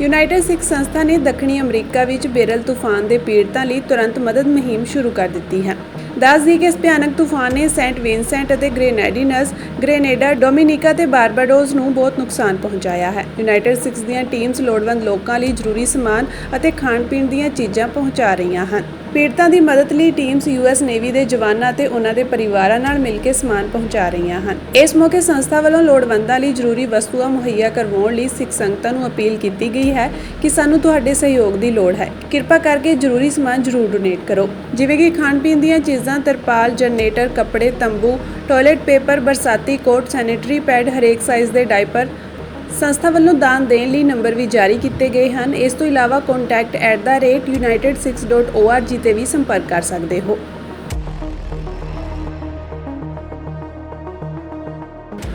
United ਸਿੱਖ ਸੰਸਥਾ ਨੇ ਦੱਖਣੀ ਅਮਰੀਕਾ ਵਿੱਚ ਬੇਰਲ ਤੂਫਾਨ ਦੇ ਪੀੜਤਾਂ ਲਈ ਤੁਰੰਤ ਮਦਦ ਮੁਹਿੰਮ ਸ਼ੁਰੂ ਕਰ ਦਿੱਤੀ ਹੈ। ਦੱਸ ਦਈਏ ਕਿ ਇਸ ਭਿਆਨਕ ਤੂਫਾਨ ਨੇ ਸੈਂਟ ਵਿਨਸੈਂਟ ਅਤੇ ਗ੍ਰੇਨੈਡੀਨਸ, ਗ੍ਰੇਨੇਡਾ, ਡੋਮਿਨਿਕਾ ਤੇ ਬਾਰਬਾਡੋਜ਼ ਨੂੰ ਬਹੁਤ ਨੁਕਸਾਨ ਪਹੁੰਚਾਇਆ ਹੈ। ਯੂਨਾਈਟਿਡ ਸਿੱਖਸ ਦੀਆਂ ਟੀਮਸ ਲੋੜਵੰਦ ਲੋਕਾਂ ਲਈ ਜ਼ਰੂਰੀ ਸਮਾਨ ਅਤੇ ਖਾਣ ਪੀਣ ਦੀਆਂ ਚੀਜ਼ਾਂ ਪਹੁੰਚਾ ਰਹੀਆਂ ਹਨ। ਪੀੜਤਾਂ ਦੀ ਮਦਦ ਲਈ ਟੀਮਸ ਯੂਐਸ ਨੇਵੀ ਦੇ ਜਵਾਨਾਂ ਤੇ ਉਹਨਾਂ ਦੇ ਪਰਿਵਾਰਾਂ ਨਾਲ ਮਿਲ ਕੇ ਸਮਾਨ ਪਹੁੰਚਾ ਰਹੀਆਂ ਹਨ। ਇਸ ਮੌਕੇ ਸੰਸਥਾ ਵੱਲੋਂ ਲੋੜਵੰਦਾਂ ਲਈ ਜ਼ਰੂਰੀ ਵਸਤੂਆਂ ਮੁਹੱਈਆ ਕਰਵਾਉਣ ਲਈ ਸਿੱਖ ਸੰਗਤਾਂ ਨੂੰ ਅਪੀਲ ਕੀਤੀ ਗਈ ਹੈ ਕਿ ਸਾਨੂੰ ਤੁਹਾਡੇ ਸਹਿਯੋਗ ਦੀ ਲੋੜ ਹੈ। ਕਿਰਪਾ ਕਰਕੇ ਜ਼ਰੂਰੀ ਸਮਾਨ ਜ਼ਰੂਰ ਡੋਨੇਟ ਕਰੋ। ਜਿਵੇਂ ਕਿ ਖਾਣ ਪੀਣ ਦੀਆਂ ਚੀਜ਼ਾਂ, ਤਰਪਾਲ, ਜਨਰੇਟਰ, ਕੱਪੜੇ, ਤੰਬੂ, ਟਾਇਲਟ ਪੇਪਰ, ਬਰਸਾਤੀ ਕੋਟ, ਸੈਨੇਟਰੀ ਪੈਡ ਹਰੇਕ ਸਾਈਜ਼ ਦੇ ਡਾਇਪਰ ਸੰਸਥਾ ਵੱਲੋਂ ਦਾਨ ਦੇਣ ਲਈ ਨੰਬਰ ਵੀ ਜਾਰੀ ਕੀਤੇ ਗਏ ਹਨ। ਇਸ ਤੋਂ ਇਲਾਵਾ contact@united6.org ਤੇ ਵੀ ਸੰਪਰਕ ਕਰ ਸਕਦੇ ਹੋ।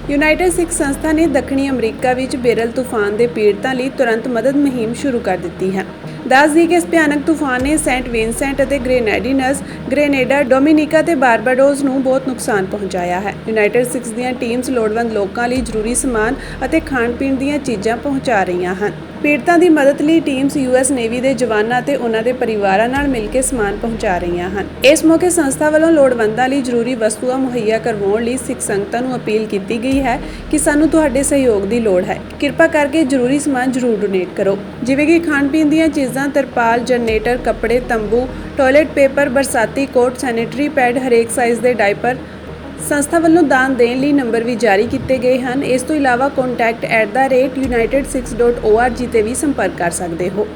ਯੂਨਾਈਟਿਡ ਸਿੱਖ ਸੰਸਥਾ ਨੇ ਦੱਖਣੀ ਅਮਰੀਕਾ ਵਿੱਚ ਬੇਰਲ ਤੂਫਾਨ ਦੇ ਪੀੜਤਾਂ ਲਈ ਤੁਰੰਤ ਮਦਦ ਮੁਹਿੰਮ ਸ਼ੁਰੂ ਕਰ ਦਿੱਤੀ ਹੈ। ਦੱਸ ਦਈਏ ਕਿ ਇਸ ਭਿਆਨਕ ਤੂਫਾਨ ਨੇ ਸੈਂਟ ਵਿਨਸੈਂਟ ਅਤੇ ਗ੍ਰੇਨੈਡੀਨਸ, ਗ੍ਰੇਨੇਡਾ, ਡੋਮਿਨਿਕਾ ਤੇ ਬਾਰਬਾਡੋਸ ਨੂੰ ਬਹੁਤ ਨੁਕਸਾਨ ਪਹੁੰਚਾਇਆ ਹੈ। ਯੂਨਾਈਟਿਡ ਸਿਕਸ ਦੀਆਂ ਟੀਮਸ ਲੋੜਵੰਦ ਲੋਕਾਂ ਲਈ ਜ਼ਰੂਰੀ ਸਮਾਨ ਅਤੇ ਖਾਣ ਪੀਣ ਦੀਆਂ ਚੀਜ਼ਾਂ ਪਹੁੰਚਾ ਰਹੀਆਂ ਹਨ। ਪੀੜਤਾਂ ਦੀ ਮਦਦ ਲਈ ਟੀਮਸ ਯੂਐਸ ਨੇਵੀ ਦੇ ਜਵਾਨਾਂ ਅਤੇ ਉਹਨਾਂ ਦੇ ਪਰਿਵਾਰਾਂ ਨਾਲ ਮਿਲ ਕੇ ਸਮਾਨ ਪਹੁੰਚਾ ਰਹੀਆਂ ਹਨ। ਇਸ ਮੌਕੇ ਸੰਸਥਾ ਵੱਲੋਂ ਲੋੜਵੰਦਾਂ ਲਈ ਜ਼ਰੂਰੀ ਵਸਤੂਆਂ ਮੁਹੱਈਆ ਕਰਵਾਉਣ ਲਈ ਸਿੱਖ ਸੰਗਤਾਂ ਨੂੰ ਅਪੀਲ ਕੀਤੀ ਗਈ ਹੈ ਕਿ ਸਾਨੂੰ ਤੁਹਾਡੇ ਸਹਿਯੋਗ ਦੀ ਲੋੜ ਹੈ। ਕਿਰਪਾ ਕਰਕੇ ਜ਼ਰੂਰੀ ਸਮਾਨ ਜ਼ਰੂਰ ਡੋਨੇਟ ਕਰੋ। ਜਿਵੇਂ ਕਿ ਖਾਣ ਪੀਣ ਦੀਆਂ ਚੀਜ਼ਾਂ, ਤਰਪਾਲ, ਜਨਰੇਟਰ, ਕੱਪੜੇ, ਤੰਬੂ, ਟਾਇਲਟ ਪੇਪਰ, ਬਰਸਾਤੀ ਕੋਟ, ਸੈਨੇਟਰੀ ਪੈਡ, ਹਰੇਕ ਸਾਈਜ਼ ਦੇ ਡਾਇਪਰ ਸੰਸਥਾ ਵੱਲੋਂ ਦਾਨ ਦੇਣ ਲਈ ਨੰਬਰ ਵੀ ਜਾਰੀ ਕੀਤੇ ਗਏ ਹਨ। ਇਸ ਤੋਂ ਇਲਾਵਾ contact@united6.org ਤੇ ਵੀ ਸੰਪਰਕ ਕਰ ਸਕਦੇ ਹੋ।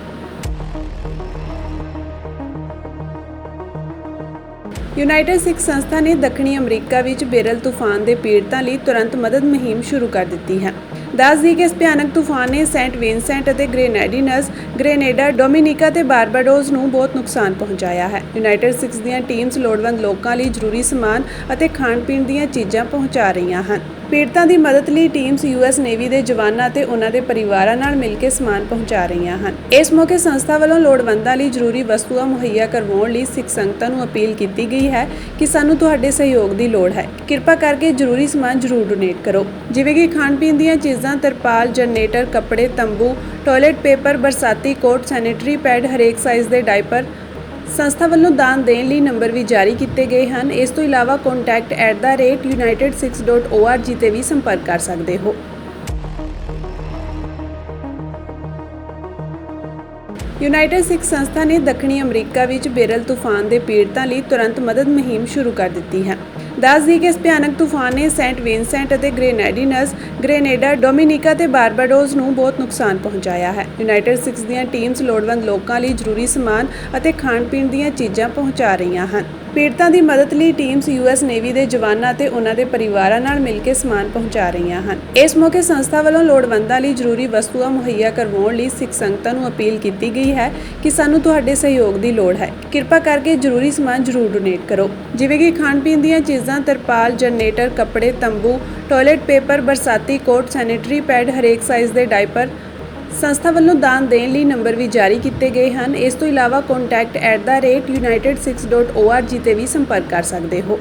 ਯੂਨਾਈਟਿਡ ਸਿੱਖ ਸੰਸਥਾ ਨੇ ਦੱਖਣੀ ਅਮਰੀਕਾ ਵਿੱਚ ਬੇਰਲ ਤੂਫਾਨ ਦੇ ਪੀੜਤਾਂ ਲਈ ਤੁਰੰਤ ਮਦਦ ਮੁਹਿੰਮ ਸ਼ੁਰੂ ਕਰ ਦਿੱਤੀ ਹੈ। ਦੱਸ ਦਈਏ ਕਿ ਇਸ ਭਿਆਨਕ ਤੂਫਾਨ ਨੇ ਸੈਂਟ ਵਿਨਸੈਂਟ ਅਤੇ ਗ੍ਰੇਨੈਡੀਨਸ, ਗ੍ਰੇਨੇਡਾ, ਡੋਮਿਨਿਕਾ ਤੇ ਬਾਰਬਾਡੋਜ਼ ਨੂੰ ਬਹੁਤ ਨੁਕਸਾਨ ਪਹੁੰਚਾਇਆ ਹੈ। ਯੂਨਾਈਟਿਡ ਸਿਕਸ ਦੀਆਂ ਟੀਮਸ ਲੋੜਵੰਦ ਲੋਕਾਂ ਲਈ ਜ਼ਰੂਰੀ ਸਮਾਨ ਅਤੇ ਖਾਣ ਪੀਣ ਦੀਆਂ ਚੀਜ਼ਾਂ ਪਹੁੰਚਾ ਰਹੀਆਂ ਹਨ। ਪੀੜਤਾਂ ਦੀ ਮਦਦ ਲਈ ਟੀਮਸ ਯੂਐਸ ਨੇਵੀ ਦੇ ਜਵਾਨਾਂ ਤੇ ਉਹਨਾਂ ਦੇ ਪਰਿਵਾਰਾਂ ਨਾਲ ਮਿਲ ਕੇ ਸਮਾਨ ਪਹੁੰਚਾ ਰਹੀਆਂ ਹਨ। ਇਸ ਮੌਕੇ ਸੰਸਥਾ ਵੱਲੋਂ ਲੋੜਵੰਦਾਂ ਲਈ ਜ਼ਰੂਰੀ ਵਸਤੂਆਂ ਮੁਹੱਈਆ ਕਰਵਾਉਣ ਲਈ ਸਿੱਖ ਸੰਗਤਾਂ ਨੂੰ ਅਪੀਲ ਕੀਤੀ ਗਈ ਹੈ ਕਿ ਸਾਨੂੰ ਤੁਹਾਡੇ ਸਹਿਯੋਗ ਦੀ ਲੋੜ ਹੈ। ਕਿਰਪਾ ਕਰਕੇ ਜ਼ਰੂਰੀ ਸਮਾਨ ਜ਼ਰੂਰ ਡੋਨੇਟ ਕਰੋ। ਜਿਵੇਂ ਕਿ ਖਾਣ ਪੀਣ ਦੀਆਂ ਚੀਜ਼ਾਂ, ਤਰਪਾਲ, ਜਨਰੇਟਰ, ਕੱਪੜੇ, ਤੰਬੂ, ਟਾਇਲਟ ਪੇਪਰ, ਬਰਸਾਤੀ ਕੋਟ, ਸੈਨੇਟਰੀ ਪੈਡ ਹਰੇਕ ਸਾਈਜ਼ ਦੇ ਡਾਇਪਰ ਸੰਸਥਾ ਵੱਲੋਂ ਦਾਨ ਦੇਣ ਲਈ ਨੰਬਰ ਵੀ ਜਾਰੀ ਕੀਤੇ ਗਏ ਹਨ। ਇਸ ਤੋਂ ਇਲਾਵਾ contact@united6.org ਤੇ ਵੀ ਸੰਪਰਕ ਕਰ ਸਕਦੇ ਹੋ। ਯੂਨਾਈਟਿਡ ਸਿੱਖ ਸੰਸਥਾ ਨੇ ਦੱਖਣੀ ਅਮਰੀਕਾ ਵਿੱਚ ਬੇਰਲ ਤੂਫਾਨ ਦੇ ਪੀੜਤਾਂ ਲਈ ਤੁਰੰਤ ਮਦਦ ਮੁਹਿੰਮ ਸ਼ੁਰੂ ਕਰ ਦਿੱਤੀ ਹੈ। ਦੱਸ ਦਈਏ ਕਿ ਇਸ ਭਿਆਨਕ ਤੂਫਾਨ ਨੇ ਸੈਂਟ ਵਿਨਸੈਂਟ ਅਤੇ ਗ੍ਰੇਨੈਡੀਨਸ, ਗ੍ਰੇਨੇਡਾ, ਡੋਮਿਨਿਕਾ ਤੇ ਬਾਰਬਾਡੋਸ ਨੂੰ ਬਹੁਤ ਨੁਕਸਾਨ ਪਹੁੰਚਾਇਆ ਹੈ। ਯੂਨਾਈਟਿਡ ਸਿਕਸ ਦੀਆਂ ਟੀਮਸ ਲੋੜਵੰਦ ਲੋਕਾਂ ਲਈ ਜ਼ਰੂਰੀ ਸਮਾਨ ਅਤੇ ਖਾਣ ਪੀਣ ਦੀਆਂ ਚੀਜ਼ਾਂ ਪਹੁੰਚਾ ਰਹੀਆਂ ਹਨ। ਪੀੜਤਾਂ ਦੀ ਮਦਦ ਲਈ ਟੀਮਸ ਯੂਐਸ ਨੇਵੀ ਦੇ ਜਵਾਨਾਂ ਤੇ ਉਹਨਾਂ ਦੇ ਪਰਿਵਾਰਾਂ ਨਾਲ ਮਿਲ ਕੇ ਸਮਾਨ ਪਹੁੰਚਾ ਰਹੀਆਂ ਹਨ। ਇਸ ਮੌਕੇ ਸੰਸਥਾ ਵੱਲੋਂ ਲੋੜਵੰਦਾਂ ਲਈ ਜ਼ਰੂਰੀ ਵਸਤੂਆਂ ਮੁਹੱਈਆ ਕਰਵਾਉਣ ਲਈ ਸਿੱਖ ਸੰਗਤਾਂ ਨੂੰ ਅਪੀਲ ਕੀਤੀ ਗਈ ਹੈ ਕਿ ਸਾਨੂੰ ਤੁਹਾਡੇ ਸਹਿਯੋਗ ਦੀ ਲੋੜ ਹੈ। ਕਿਰਪਾ ਕਰਕੇ ਜ਼ਰੂਰੀ ਸਮਾਨ ਜ਼ਰੂਰ ਡੋਨੇਟ ਕਰੋ। ਜਿਵੇਂ ਕਿ ਖਾਣ ਪੀਣ ਦੀਆਂ ਚੀਜ਼ਾਂ, ਤਰਪਾਲ, ਜਨਰੇਟਰ, ਕੱਪੜੇ, ਤੰਬੂ ਟਾਇਲਟ ਪੇਪਰ ਬਰਸਾਤੀ ਕੋਟ ਸੈਨੀਟਰੀ ਪੈਡ ਹਰੇਕ ਸਾਈਜ਼ ਦੇ ਡਾਈਪਰ ਸੰਸਥਾ ਵੱਲੋਂ ਦਾਨ ਦੇਣ ਲਈ ਨੰਬਰ ਵੀ ਜਾਰੀ ਕੀਤੇ ਗਏ ਹਨ। ਇਸ ਤੋਂ ਇਲਾਵਾ contact@unitedsikhs.org ਤੇ ਵੀ ਸੰਪਰਕ ਕਰ ਸਕਦੇ ਹੋ।